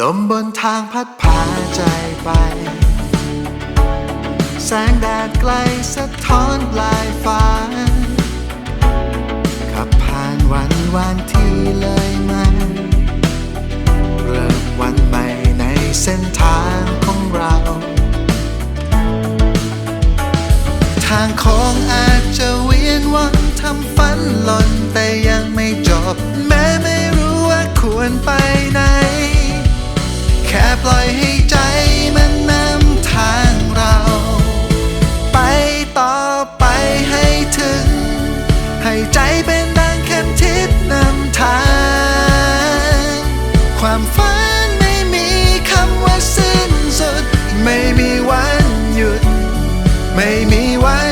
ลมบนทางพัดพาใจไป แสงแดดไกลสะท้อนปลายฟ้า ขับผ่านวันวันที่เลยมาเริ่มวันใหม่ในเส้นทางของเรา ทางโค้งอาจจะเวียนวันทำฝัน ถึง ให้ใจเป็นดังเข็มทิศนำทาง ความฝันไม่มีคำว่าสิ้นสุด ไม่มีวันหยุด ไม่มีวัน